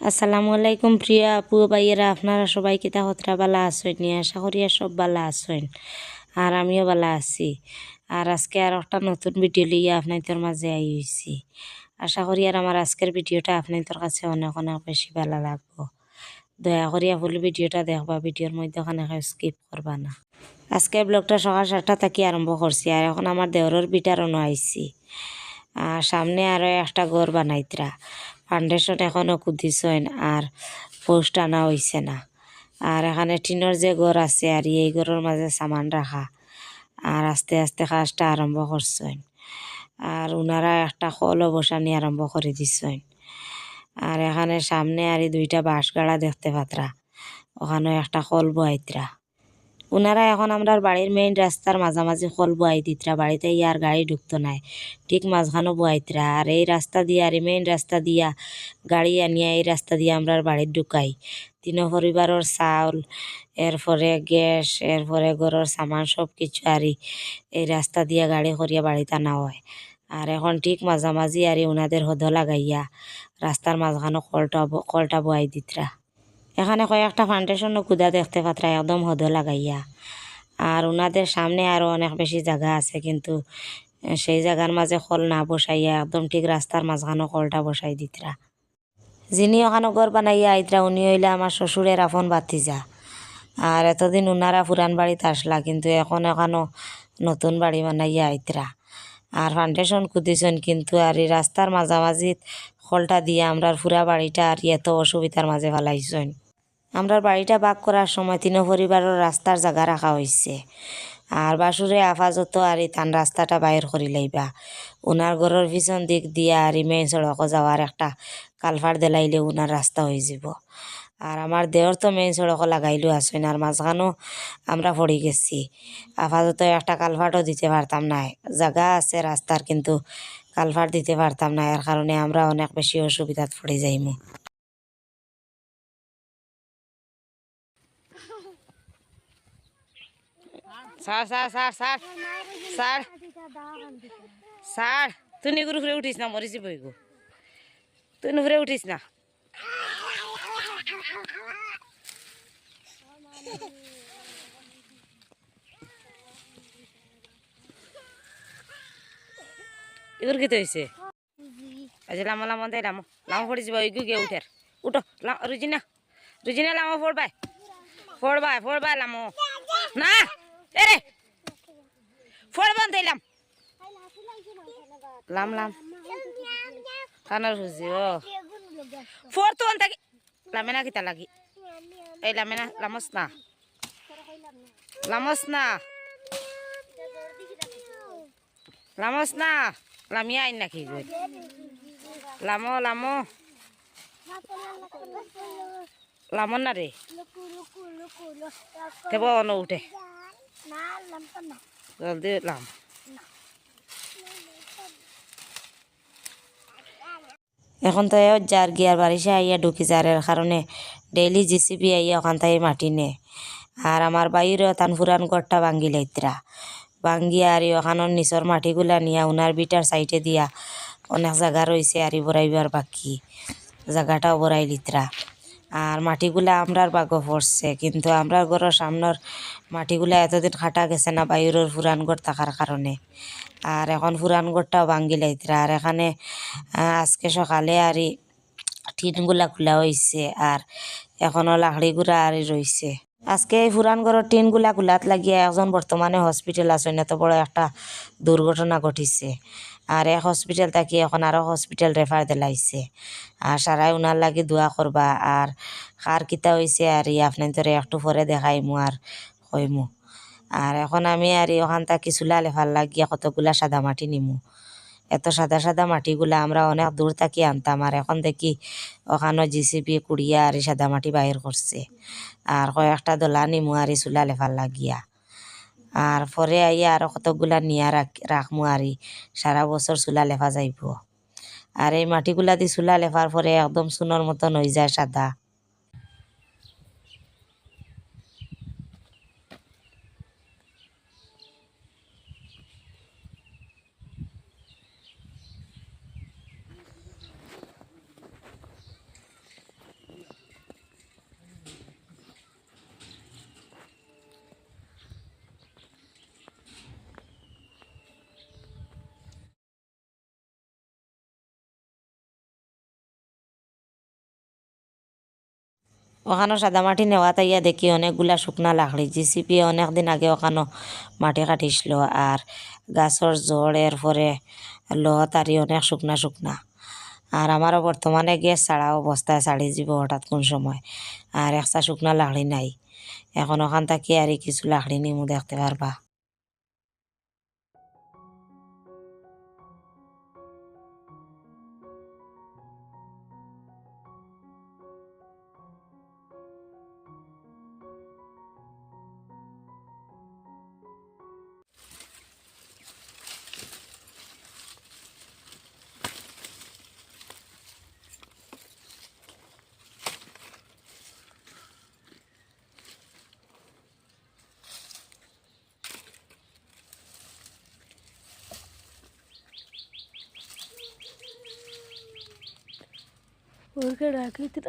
আসসালামু আলাইকুম প্রিয় আপু ভাইয়েরা, আপনারা সবাই কিতা হতরা বালা আসেন আশা করি সব বালা আসেন আর আমিও বালা আছি। আর আজকে আর একটা নতুন ভিডিও লিয়ে আপনাদের মাঝে আই হয়েছি আশা করি আর আমার আজকের ভিডিওটা আপনাদের কাছে অনেক অনেক বেশি ভালো লাগবো। দয়া করিয়া ফুল ভিডিওটা দেখবা, ভিডিওর মধ্যে ওখানে স্কিপ করবা না। আজকে ব্লগটা সকাল সাতটা থেকে আরম্ভ করছি, আর এখন আমার দেওরের বিটারও আইছি। আর সামনে আরও একটা ঘর বানাইতরা। ফাউন্ডেশন এখনও কুদিছেন আর পোস্ট আনা হইছে না। আর এখানে টিনের যে ঘর আছে আর এই ঘরের মাঝে সামান রাখা আর আস্তে আস্তে কাজটা আরম্ভ করছেন আর ওনারা একটা কলও বসানি আরম্ভ করে দিছেন আর এখানে সামনে আর দুইটা বাঁশ গাড়া দেখতে পাত্রা। ওখানে একটা কল বয়াইতরা ওনারা এখন আমরা বাড়ির মেইন রাস্তার মাঝামাঝি কল বয়াই দিতরা বাড়িতে ইয়ার গাড়ি ঢুকতো নাই। ঠিক মাঝখানো বয়াইতরা আর এই রাস্তা দিয়া আর মেইন রাস্তা দিয়া, গাড়ি আনিয়া এই রাস্তা দিয়ে আমরা বাড়ির ঢুকাই। তিন পরিবারের চাউল এরপরে গ্যাস এরপরে ঘরের সামান সব কিছু আরই এই রাস্তা দিয়া গাড়ি করিয়া বাড়িতে আনা হয়। আর এখন ঠিক মাঝামাঝি আরই ওনাদের হদ লাগাইয়া রাস্তার মাঝখানো কলটা কলটা বয়াই দিতরা এখানে কয়েকটা ফাউন্ডেশনও কুদা দেখতে পাত্রা একদম হদ লাগাইয়া। আর ওনাদের সামনে আরও অনেক বেশি জায়গা আছে, কিন্তু সেই জায়গার মাঝে কল না বসাইয়া, একদম ঠিক রাস্তার মাঝখানো কলটা বসাই দিতরা। যিনি ওখানে ঘর বানাইয়া আইতরা, উনি হইলে আমার শ্বশুরের আপন বাতিজা আর এতদিন উনারা পুরান বাড়িতে আসলা, কিন্তু এখন এখানো নতুন বাড়ি বানাইয়া আইতরা। আর ফাউন্ডেশন কুদিছেন কিন্তু আর এই রাস্তার মাঝামাঝি খলটা দিয়ে আমরা পুরা বাড়িটা আর এত অসুবিধার মাঝে ফেলাইছেন। আমরা বাড়িটা বাগ করার সময় তিন পরিবারের রাস্তার জায়গা রাখা হয়েছে আর বাসুরে আফাজত আর তান রাস্তাটা বাইর করি লাইবা। ওনার ঘরের পিছন দিক দিয়ে আর এই মেইন সড়ক যাওয়ার একটা কালভার দিলাইলে ওনার রাস্তা হয়ে যাব। আর আমার দেওর তো মেইন সড়ক লাগাইলো আসেন আর মাঝখানো আমরা পড়ে গেছি। আপাতত একটা কালভারও দিতে পারতাম না জায়গা আছে রাস্তার, কিন্তু কালভার দিতে পারতাম না এর কারণে আমরা অনেক বেশি অসুবিধাত পড়ে যাইমু। Sir sir sir sir. Sir. Sir, তুই নিগুর ঘুরে উঠিস না মরিছি বই গো তুই ঘুরে উঠিস না। এগুর কি হয়েছে আচ্ছা লামো লামো দেয় লামো। লামো পড়ে যাব এগু গিয়ে উঠের। উঠো রুজিনা রুজিনা, লামো ফোড়বাই ফোড়বাই ফোড়বাই লামো। না! এরে ফোড়বান দিলাম লাম লাম। কানার হুজি, ও। ফোর তো অন থাকি লামে না কিতা লাগি। এই লামে না, লামস না। লামস না। লামস না। লামিয়া আইন নাকি গই লামো লামো। লামন না রে। তেব অন উঠে। লাম এখন তো যার গিয়ার বারিশে আইয়া ঢুকি যারের কারণে আইয়া ওখান মাটি নে। আর আমার বাইরেও তান ফুরান গড়টা ভাঙ্গি লাইতরা ভাঙ্গিয়া আর ওখানোর মাটিগুলা নিয়া উনার বিটার সাইডে দিয়া। অনেক জায়গা রয়েছে আর বরাইবার বাকি। জায়গাটাও বরাই লিতরা আর মাটিগুলা আমরার বাগো পড়ছে, কিন্তু আমরার ঘরের সামনের মাটিগুলা এতদিন খাটা গেছে না ফুরান ঘর থাকার কারণে। আর এখন ফুরান ঘরটাও ভাঙ্গি লাইতরা। আর এখানে আজকে সকালে আর টিনগুলা খোলা হয়েছে আর এখনও লাকড়িগুলা আর রয়েছে আজকে এই পুরান ঘরের টিনগুলা খোলাত লাগিয়ে একজন বর্তমানে হসপিটাল আছেন এত বড় একটা দুর্ঘটনা ঘটিছে। আর এক হসপিটাল থাকি, এখন আরও হসপিটাল রেফার দিলাইছে আর সারাই উনার লাগি দোয়া করবা। আর কার কিতা হয়েছে আর ই আপনার একটু পরে দেখাইমু আর কইমু। আর এখন আমি আর ওখান থাকি চুলা লেফার লাগিয়া কতগুলা সাদা মাটি নিমু। এত সাদা সাদা মাটিগুলা আমরা অনেক দূর থাকি আনতাম। আর এখন দেখি ওখানে জিসিপি কুড়িয়া আর সাদা মাটি বাহির করছে। আর কয়েকটা দোলা নিমু আর চুলা লেফার লাগিয়া। আর পরে আইয়া আরও কতকগুলা নিয়া রাখ, রাখমু আরি সারা বছর চুলা লেফা যাইব। আর এই মাটিগুলা দি চুলা লেফার পরে একদম চুনের মতন হয়ে যায় সাদা। ওখানো সাদা মাটি নেওয়া তাইয়া দেখি অনেকগুলা শুকনা লাকড়ি। জিসিপি অনেক দিন আগে ওখানো মাটি কাটিছিল আর গাছর জড়ের পরে লত আরি অনেক শুকনা শুকনা। আর আমারও বর্তমানে গ্যাস ছাড়া অবস্থায় ছাড়ি যাব হঠাৎ কোন সময়। আর একটা শুকনা লাকড়ি নাই। এখন ওখান থাকি আর কিছু লাকড়ি নিমু দেখতে পারবা। ಹೊರ್ಗಡೆ ಹಾಕಿದ್ರ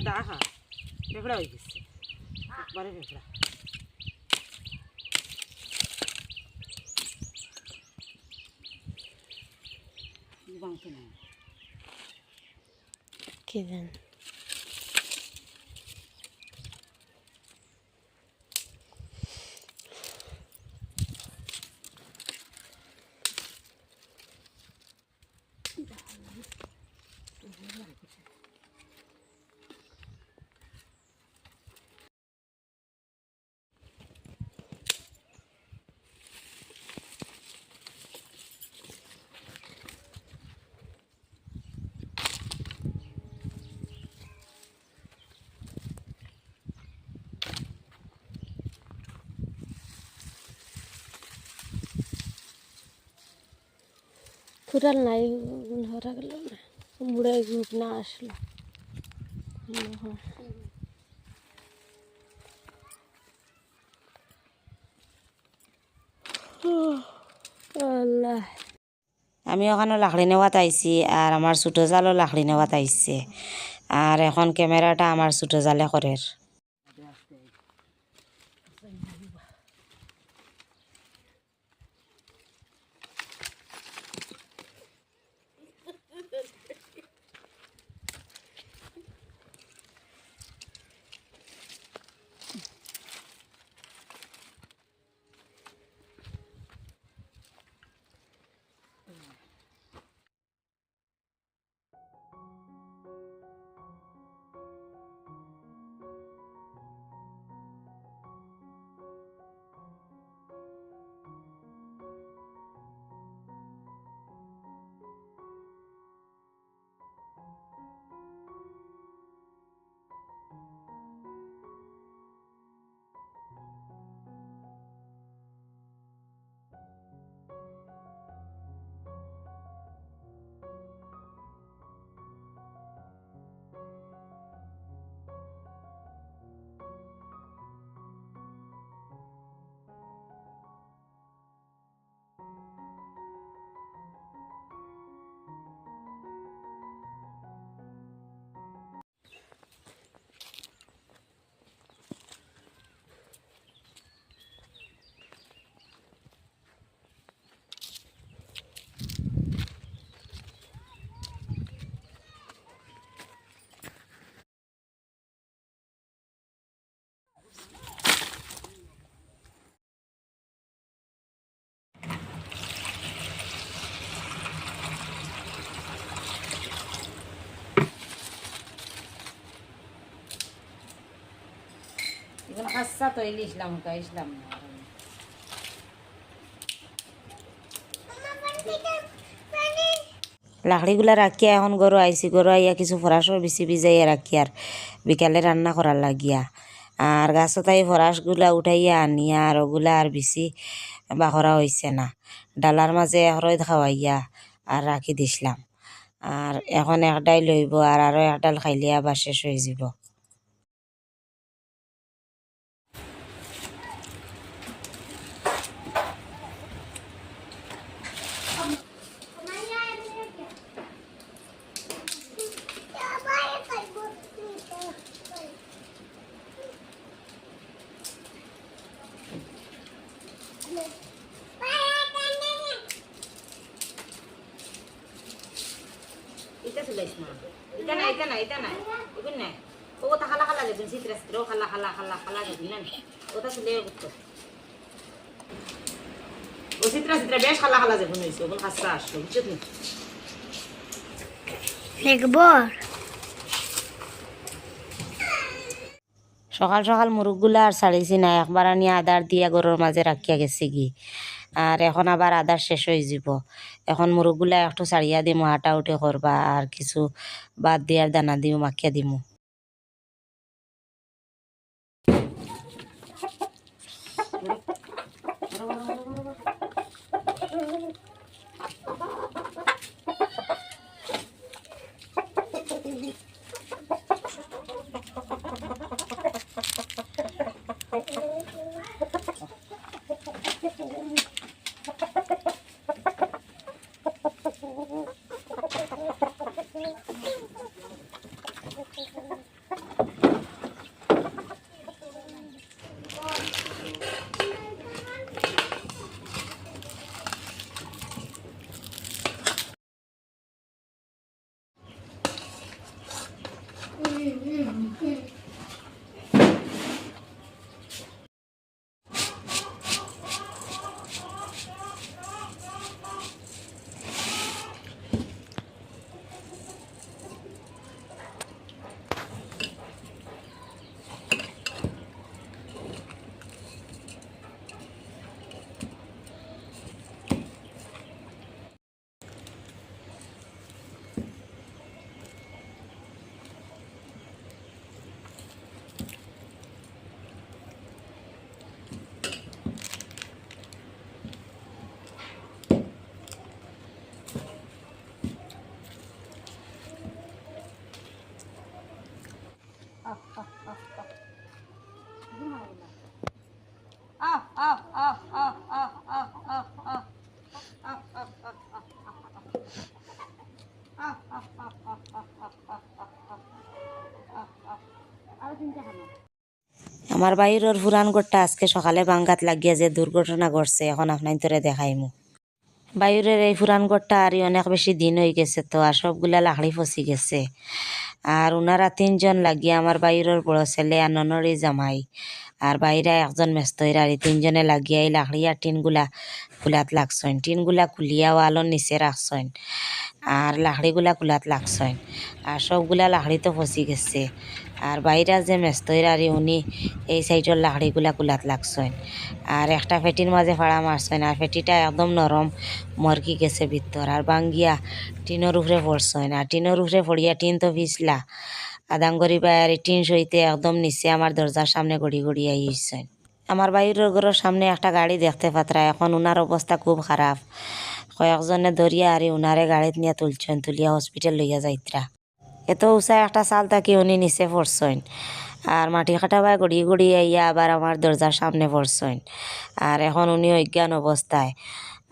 না দেখা বেগড়া হয়ে গেছে একবারে বেগড়া কি জান কুড়াল নাই, ধরা গেল না। মুড়ে গ্রুপ না আসলো। আমি ওখানে লাকড়ি নেওয়াত আইছি আর আমার ছোটো জালও লাকড়ি নেওয়াত আইছে। আর এখন ক্যামেরাটা আমার ছোটো জালে করের। খাসা তো ইসলাম কা ইসলাম না লাকড়িগুলা রাখিয়া এখন গরু আইসি গরু আইয়া কিছু ফরাসও বেশি ভিজাইয়া রাখি আর বিকালে রান্না করার লাগিয়া। আর গাছত আই ফরাসগুলা উঠাইয়া আনিয়া আর ওগুলা আর বেশি বাখরা হইছে না। ডালার মাঝে এখরই খাওয়াইয়া আর রাখি দিছিলাম। আর এখন একডাই লইব আর আরও একডাল খাইলে আবার শেষ হয়ে যাব এটা তুলাইছ না এটা না এটা না এটা না এগুন না ও তা খালা খালা দেখুন চিত্র চিত্র খালা খালা খালা খালা দেখুন না তুলে করতো। ও চিত্র চিত্র বেশ খালা খালা দেখুন হয়েছে ওগুলো খাসা আসলো বুঝছ তুমি সকাল সকাল মুরগগুলা আর ছাড়িছি না একবার আনি আদার দিয়া গরুর মাঝে রাখিয়া গেছি কি আর এখন আবার আদার শেষ হয়ে যাব। এখন মুরগগুলা একটু ছাড়িয়া দিমু হাঁটা উঠে করবা আর কিছু বাদ দিয়ার দানা দিও মাখিয়া দিমু। আমার বাইরের পুরান ঘরটা আজকে সকালে বাঙ্গাত লাগিয়া যে দুর্ঘটনা ঘটছে, এখন আপনার তোরে দেখাইমু বাইরের এই পুরান ঘরটা আর অনেক বেশি দিন হয়ে গেছে তো আর সবগুলা লাকড়ি ফসি গেছে। আর ওনারা তিনজন লাগিয়া আমার বাইরের বড় ছেলে আর ননরি জামাই। আর বাইরে একজন মেস্তইর আর তিনজনে লাগিয়া এই লাকড়ি আর টিনগুলা কুলাত লাগছেন টিনগুলা কুলিয়া ওয়ালর নিচে রাখছেন আর লাকড়িগুলা কুলাত লাগছেন আর সবগুলা লাকড়ি তো ফসি গেছে। আর বাইরা যে মেস্তইর আর উনি এই সাইডের লাকড়িগুলা কুলাত লাগছেন আর একটা ফেটির মাঝে ফাড়া মারছেন আর ফেটিটা একদম নরম মরকি গেছে ভিতর। আর বাঙ্গিয়া টিনের উপরে পড়ছেন আর টিনের উপরে পড়িয়া টিন তো ভিজলা। আদাঙ্গরি বাইরে টিন সইতে একদম নিচে আমার দরজার সামনে গড়ি গড়ি আইসছেন আমার বাইরের ঘরের সামনে একটা গাড়ি দেখতে পাত্রা, এখন উনার অবস্থা খুব খারাপ। কয়েকজনে ধরিয়া আর উনারে গাড়িত নিয়ে তুলছেন তুলিয়া হসপিটাল লইয়া যাইত্রা। এত উঁচা একটা চাল থাকি উনি নিচে পড়ছেন? আর মাটি কাটাবায় গড়িয়ে গড়িয়ে আইয়া আবার আমার দরজার সামনে পড়ছেন। আর এখন উনি অজ্ঞান অবস্থায়।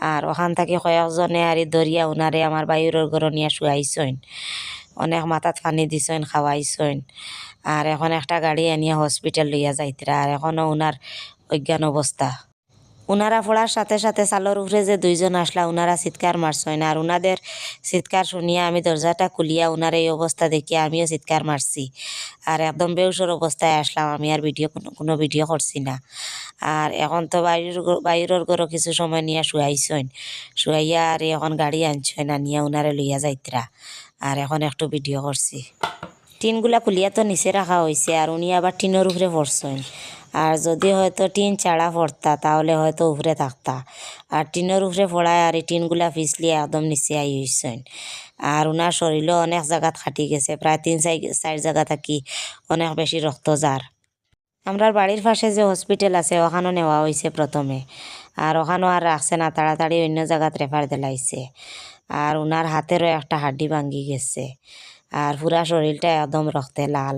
আর ওখান থেকে কয়েকজনে আর দরিয়া উনারে আমার বাইরের ঘর নিয়ে শুয়াইছেন। অনেক মাথাত পানি দিছেন, খাওয়াইছেন। আর এখন একটা গাড়ি আনিয়া হসপিটাল লইয়া যাইতরা। আর এখনও উনার অজ্ঞান অবস্থা। উনারা পড়ার সাথে সাথে চালর উপরে যে দুইজন আসলা, উনারা চিৎকার মারছেন আর উনাদের চিৎকার শুনিয়া আমি দরজাটা খুলিয়া উনার এই অবস্থা দেখিয়া আমিও চিৎকার মারছি আর একদম বেউসর অবস্থায় আসলাম আমি, আর ভিডিও কোনো কোনো ভিডিও করছি না। আর এখন তো বাইরের বাইরের ঘরও কিছু সময় নিয়ে শুয়াইছেন শুয়াইয়া আর এখন গাড়ি আনছেন আনিয়া উনারে লইয়া যাইতরা আর এখন একটু ভিডিও করছি টিনগুলা খুলিয়া তো নিচে রাখা হয়েছে আর উনি আবার টিনের উপরে পড়ছেন আর যদি হয়তো টিন চাড়া পড়তা, তাহলে হয়তো উপরে থাকতা। আর টিনের উপরে পড়ায় আর এই টিনগুলা পিছলিয়ে একদম নিচে আই হইছেন আর ওনার শরীরও অনেক জায়গাত খাটি গেছে, প্রায় তিন চার জায়গা থাকি অনেক বেশি রক্ত যার আমরার বাড়ির পাশে যে হসপিটাল আছে, ওখানেও নেওয়া হয়েছে প্রথমে। আর ওখানেও আর রাখছে না, তাড়াতাড়ি অন্য জায়গাত রেফার দিলাইছে। আর ওনার হাতেরও একটা হাড্ডি ভাঙ্গি গেছে। আর পুরা শরীরটা একদম রক্তে লাল।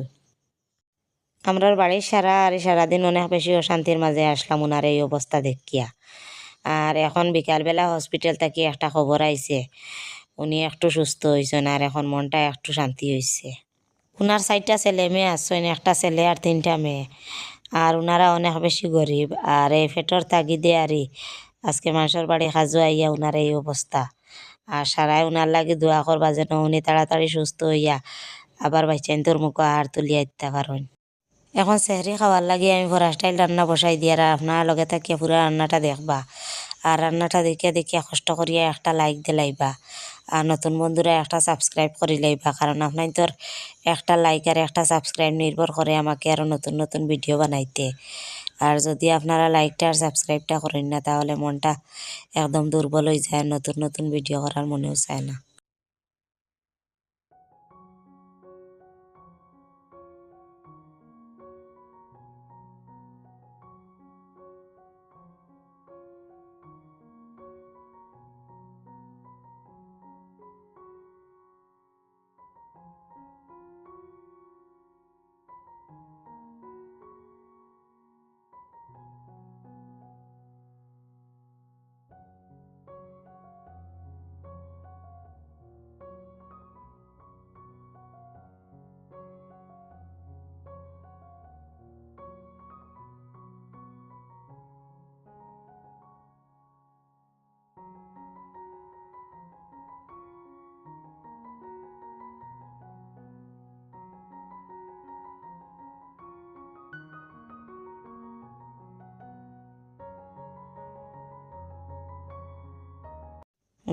আমরার বাড়ির সারা আর সারাদিন অনেক বেশি অশান্তির মাঝে আসলাম ওনার এই অবস্থা দেখিয়া। আর এখন বিকালবেলা হসপিটাল থেকে একটা খবর আইছে, উনি একটু সুস্থ হয়েছেন আর এখন মনটা একটু শান্তি হয়েছে ওনার চারটা ছেলে মেয়ে আসছেন একটা ছেলে আর তিনটা মেয়ে। আর ওনারা অনেক বেশি গরিব আর এই ফেটর তাগিদে আরই আজকে মানুষের বাড়ি সাজু আইয়া ওনার এই অবস্থা। আর সারাই ওনার লাগে দোয়া করবা যেন উনি তাড়াতাড়ি সুস্থ হইয়া আবার বাইচাইন তোর মুখ আর তুলিয়া দিতে পারেন। এখন সেহরি খাওয়ার লাগে আমি ভরা স্টাইল রান্না বসাই দিয়ে আর আপনার লগে থাকিয়া পুরো রান্নাটা দেখবা। আর রান্নাটা দেখিয়া দেখিয়া কষ্ট করিয়া একটা লাইক দিলাইবা আর নতুন বন্ধুরা একটা সাবস্ক্রাইব করে লাইবা। কারণ আপনার তোর একটা লাইক আর একটা সাবস্ক্রাইব নির্ভর করে আমাকে আরও নতুন নতুন ভিডিও বানাইতে। আর যদি আপনারা লাইকটা আর সাবস্ক্রাইবটা করেন না, তাহলে মনটা একদম দুর্বল হয়ে যায় নতুন নতুন ভিডিও করার মনেও চায় না।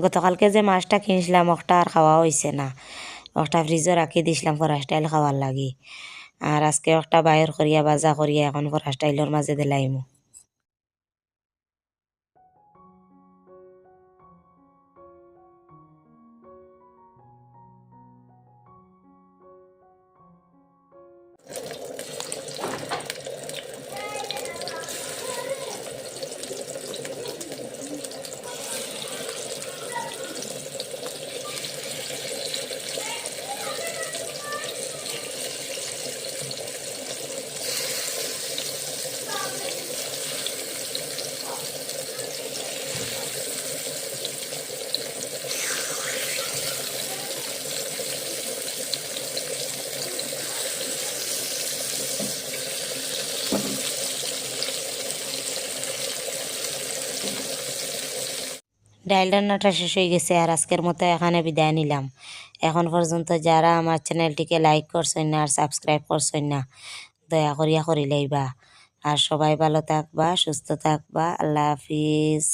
গতকালকে যে মাছটা কিনছিলাম, ওটা আর খাওয়া হয়েছে না। ওটা ফ্রিজে রাখি দিছিলাম ফরা স্টাইল খাওয়ার লাগে। আর আজকে একটা বাইর করিয়া, বাজা করিয়া এখন ফরা স্টাইলের মাঝে দিলাইমু। ডাইল রান্নাটা শেষ হয়ে গেছে আর আজকের মতো এখানে বিদায় নিলাম। এখন পর্যন্ত যারা আমার চ্যানেলটিকে লাইক করছেন না আর সাবস্ক্রাইব করছেন না, দয়া করিয়া করিলেই বা আর সবাই ভালো থাকবা, সুস্থ থাকবা, আল্লাহ হাফিজ।